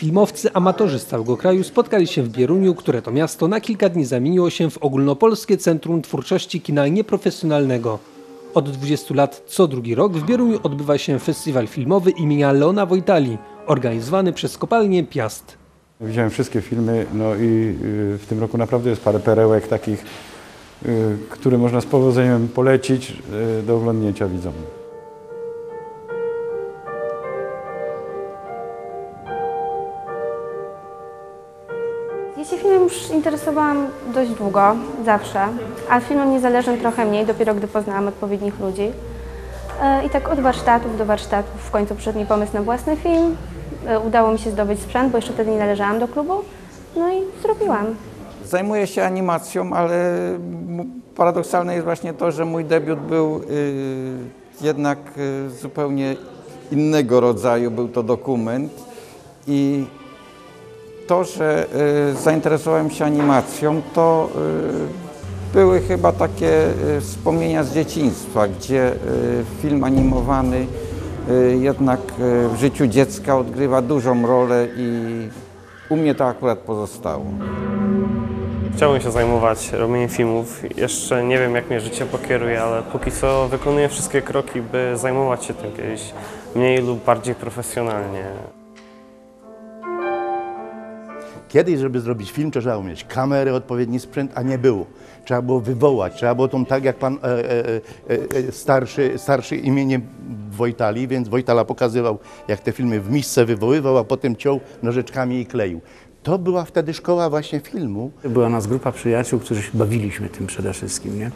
Filmowcy amatorzy z całego kraju spotkali się w Bieruniu, które to miasto na kilka dni zamieniło się w ogólnopolskie centrum twórczości kina nieprofesjonalnego. Od 20 lat co drugi rok w Bieruniu odbywa się festiwal filmowy imienia Leona Wojtali, organizowany przez kopalnię Piast. Widziałem wszystkie filmy, no i y, w tym roku naprawdę jest parę perełek takich, y, które można z powodzeniem polecić y, do oglądnięcia widzom. Ja się filmem już interesowałam dość długo, zawsze, a filmem niezależnym trochę mniej, dopiero gdy poznałam odpowiednich ludzi. E, I tak od warsztatów do warsztatów w końcu przyszedł mi pomysł na własny film. E, Udało mi się zdobyć sprzęt, bo jeszcze wtedy nie należałam do klubu. No i zrobiłam. Zajmuję się animacją, ale paradoksalne jest właśnie to, że mój debiut był y, jednak y, zupełnie innego rodzaju. Był to dokument i to, że y, zainteresowałem się animacją, to y, były chyba takie y, wspomnienia z dzieciństwa, gdzie film animowany jednak w życiu dziecka odgrywa dużą rolę i u mnie to akurat pozostało. Chciałbym się zajmować robieniem filmów. Jeszcze nie wiem, jak mnie życie pokieruje, ale póki co wykonuję wszystkie kroki, by zajmować się tym kiedyś mniej lub bardziej profesjonalnie. Kiedyś, żeby zrobić film, trzeba było mieć kamerę, odpowiedni sprzęt, a nie było. Trzeba było wywołać, trzeba było tą, tak jak pan e, e, e, e, starszy, starszy imieniem Wojtali, więc Wojtala pokazywał, jak te filmy w misce wywoływał, a potem ciął nożyczkami i kleił. To była wtedy szkoła właśnie filmu. Była nas grupa przyjaciół, którzy się bawiliśmy tym przede wszystkim, nie?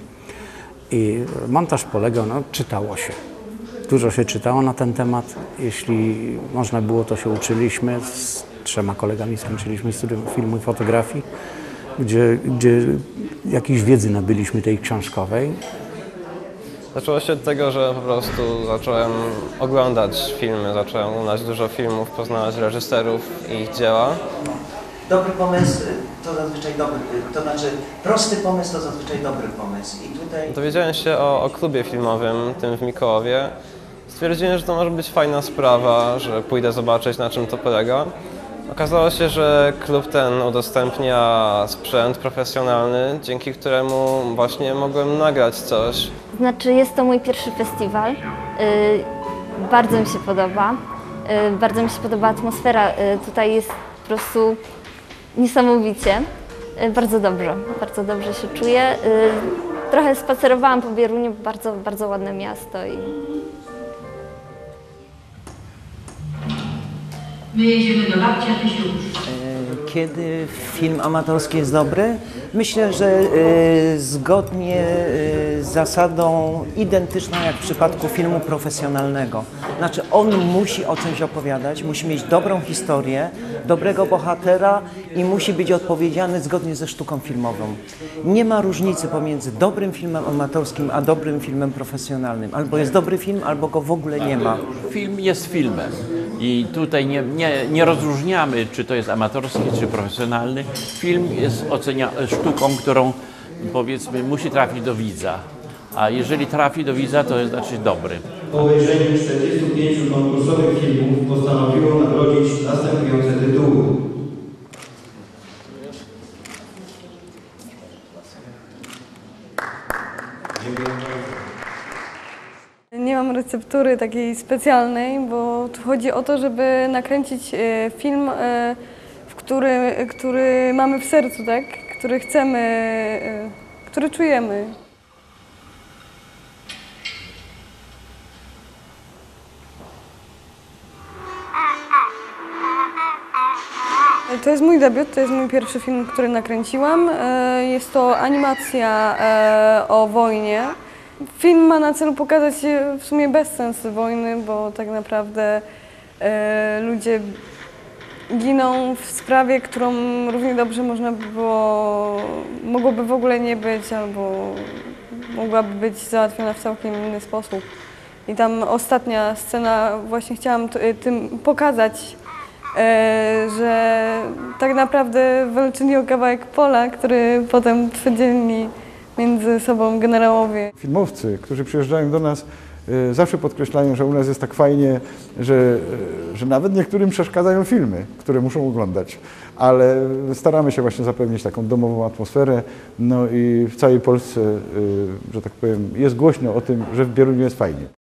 I montaż polegał, no czytało się. Dużo się czytało na ten temat. Jeśli można było, to się uczyliśmy. Trzema kolegami skończyliśmy studium filmu i fotografii, gdzie, gdzie jakiejś wiedzy nabyliśmy tej książkowej. Zaczęło się od tego, że po prostu zacząłem oglądać filmy, zacząłem oglądać dużo filmów, poznawać reżyserów i ich dzieła. Dobry pomysł to zazwyczaj dobry, to znaczy prosty pomysł to zazwyczaj dobry pomysł. I tutaj Dowiedziałem się o, o klubie filmowym, tym w Mikołowie. Stwierdziłem, że to może być fajna sprawa, że pójdę zobaczyć na czym to polega. Okazało się, że klub ten udostępnia sprzęt profesjonalny, dzięki któremu właśnie mogłem nagrać coś. Znaczy, jest to mój pierwszy festiwal. Y, bardzo mi się podoba. Y, bardzo mi się podoba atmosfera. Y, tutaj jest po prostu niesamowicie. Bardzo dobrze, bardzo dobrze się czuję. Trochę spacerowałam po Bieruniu, bardzo, bardzo ładne miasto i My jedziemy do babcia Tysiu. kiedy film amatorski jest dobry, myślę, że y, zgodnie y, z zasadą identyczną jak w przypadku filmu profesjonalnego. Znaczy on musi o czymś opowiadać, musi mieć dobrą historię, dobrego bohatera i musi być odpowiedzialny zgodnie ze sztuką filmową. Nie ma różnicy pomiędzy dobrym filmem amatorskim a dobrym filmem profesjonalnym. Albo jest dobry film, albo go w ogóle nie ma. Film jest filmem i tutaj nie, nie, nie rozróżniamy, czy to jest amatorski, czy profesjonalny. Film jest ocenia sztuką, którą powiedzmy musi trafić do widza. A jeżeli trafi do widza, to jest znaczy dobry. Po obejrzeniu 45 konkursowych filmów postanowiło nagrodzić następujące tytuły. Dziękuję. Nie mam receptury takiej specjalnej, bo tu chodzi o to, żeby nakręcić e, film, e, w który, który mamy w sercu, tak? Który chcemy, e, który czujemy. To jest mój debiut, to jest mój pierwszy film, który nakręciłam. Jest to animacja o wojnie. Film ma na celu pokazać e, w sumie bezsens wojny, bo tak naprawdę e, ludzie giną w sprawie, którą równie dobrze można by było, mogłoby w ogóle nie być, albo mogłaby być załatwiona w całkiem inny sposób. I tam ostatnia scena, właśnie chciałam t- tym pokazać, e, że tak naprawdę walczyli o kawałek pola, który potem podzielili między sobą generałowie. Filmowcy, którzy przyjeżdżają do nas, y, zawsze podkreślają, że u nas jest tak fajnie, że, y, że nawet niektórym przeszkadzają filmy, które muszą oglądać, ale staramy się właśnie zapewnić taką domową atmosferę, no i w całej Polsce, y, że tak powiem, jest głośno o tym, że w Bieruniu jest fajnie.